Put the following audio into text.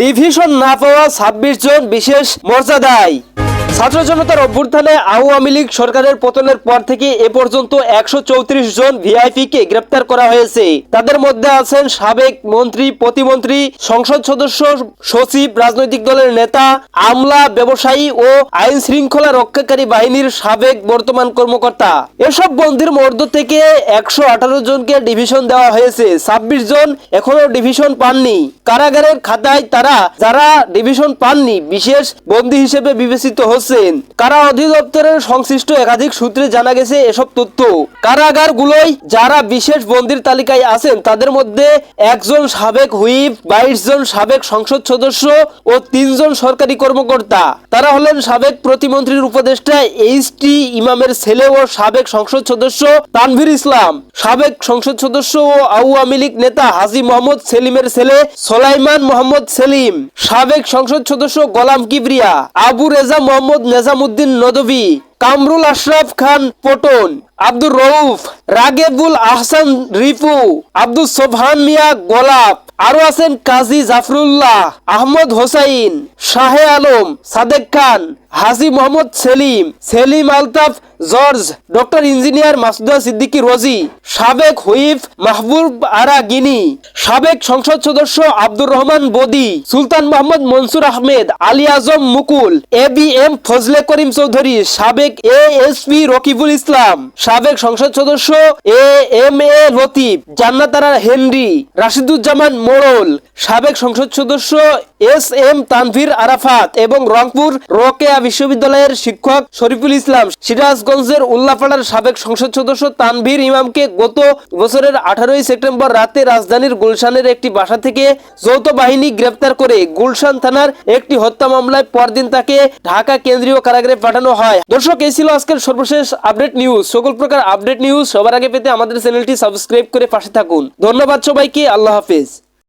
Division না পাওয়া ছাব্বিশ জন বিশেষ মর্যাদায়। ছাত্র জনতার অভ্যুত্থানে আওয়ামী লীগ সরকারের পতনের পর থেকে এ পর্যন্ত একশো চৌত্রিশ জন ভিআইপি কে গ্রেপ্তার করা হয়েছে। তাদের মধ্যে আছেন সাবেক মন্ত্রী, প্রতিমন্ত্রী, সংসদ সদস্য, সচিব, রাজনৈতিক দলের নেতা, আমলা, ব্যবসায়ী ও আইন শৃঙ্খলা রক্ষাকারী বাহিনীর সাবেক বর্তমান কর্মকর্তা। এসব বন্দির মধ্য থেকে একশো আঠারো জনকে ডিভিশন দেওয়া হয়েছে। ছাব্বিশ জন এখনও ডিভিশন পাননি। কারাগারের খাতায় তারা, যারা ডিভিশন পাননি, বিশেষ বন্দী হিসেবে বিবেচিত হচ্ছেন কারা অধিদপ্তরের সংশ্লিষ্ট একাধিক সূত্রে জানা গেছে এসব তথ্য? কারাগারগুলোই যারা বিশেষ বন্দির তালিকায় আছেন, তাদের মধ্যে একজন সাবেক হুইপ, বাইশ জন সাবেক সংসদ সদস্য ও তিনজন সরকারি কর্মকর্তা। তারা হলেন সাবেক প্রতিমন্ত্রীর উপদেষ্টা এইচ টি ইমামের ছেলে ও সাবেক সংসদ সদস্য তানভীর ইসলাম। সাবেক সংসদ সদস্য ও আওয়ামী লীগ নেতা হাজি মোহাম্মদ সেলিমের ছেলে সোলাইমান মোহাম্মদ সেলিম। সাবেক সংসদ সদস্য গোলাম কিবরিয়া। আবু রেজা মোহাম্মদ নেজামুদ্দিন নদভী কামরুল আশরাফ খান পটন। আব্দুর রউফ, রাগেবুল আহসান রিপু আব্দুল সোবহান মিয়া গোলাপ, আরও আছেন কাজী Jafrullah, Ahmad Hossain, Shahe Alam, Sadek Khan, Haji Mohammad Selim Selim Altaf, George, doctor engineer Masuda Siddiqui Rozi, সাবেক হুইফ মাহবুব আরা গিনি, সাবেক সংসদ সদস্য Abdur Rahman Bodi, Sultan Mohammad Mansur Ahmed, Ali Azam Mukul, A B M Fazle Karim Chowdhury, সাবেক A S P Rakibul Islam সাবেক সংসদ সদস্য A M A Latif Jannatara Henry Rashiduzzaman Morol সাবেক সংসদ সদস্য এস এম তানভীর আরাফাত এবং রংপুর রোকেয়া বিশ্ববিদ্যালয়ের শিক্ষক শরীফুল ইসলাম সিরাজগঞ্জের উল্লাপাড়ার সাবেক সংসদ সদস্য তানভীর ইমামকে গত বছরের আঠারোই সেপ্টেম্বর রাতে রাজধানীর গুলশানের একটি বাসা থেকে যৌথ বাহিনী গ্রেপ্তার করে গুলশান থানার একটি হত্যা মামলায় পরদিন তাকে ঢাকা কেন্দ্রীয় কারাগারে পাঠানো হয়। দর্শক, এই ছিল আজকের সর্বশেষ আপডেট নিউজ। সকল প্রকার আপডেট নিউজ সবার আগে পেতে আমাদের চ্যানেলটি সাবস্ক্রাইব করে পাশে থাকুন। ধন্যবাদ সবাইকে, আল্লাহ হাফেজ।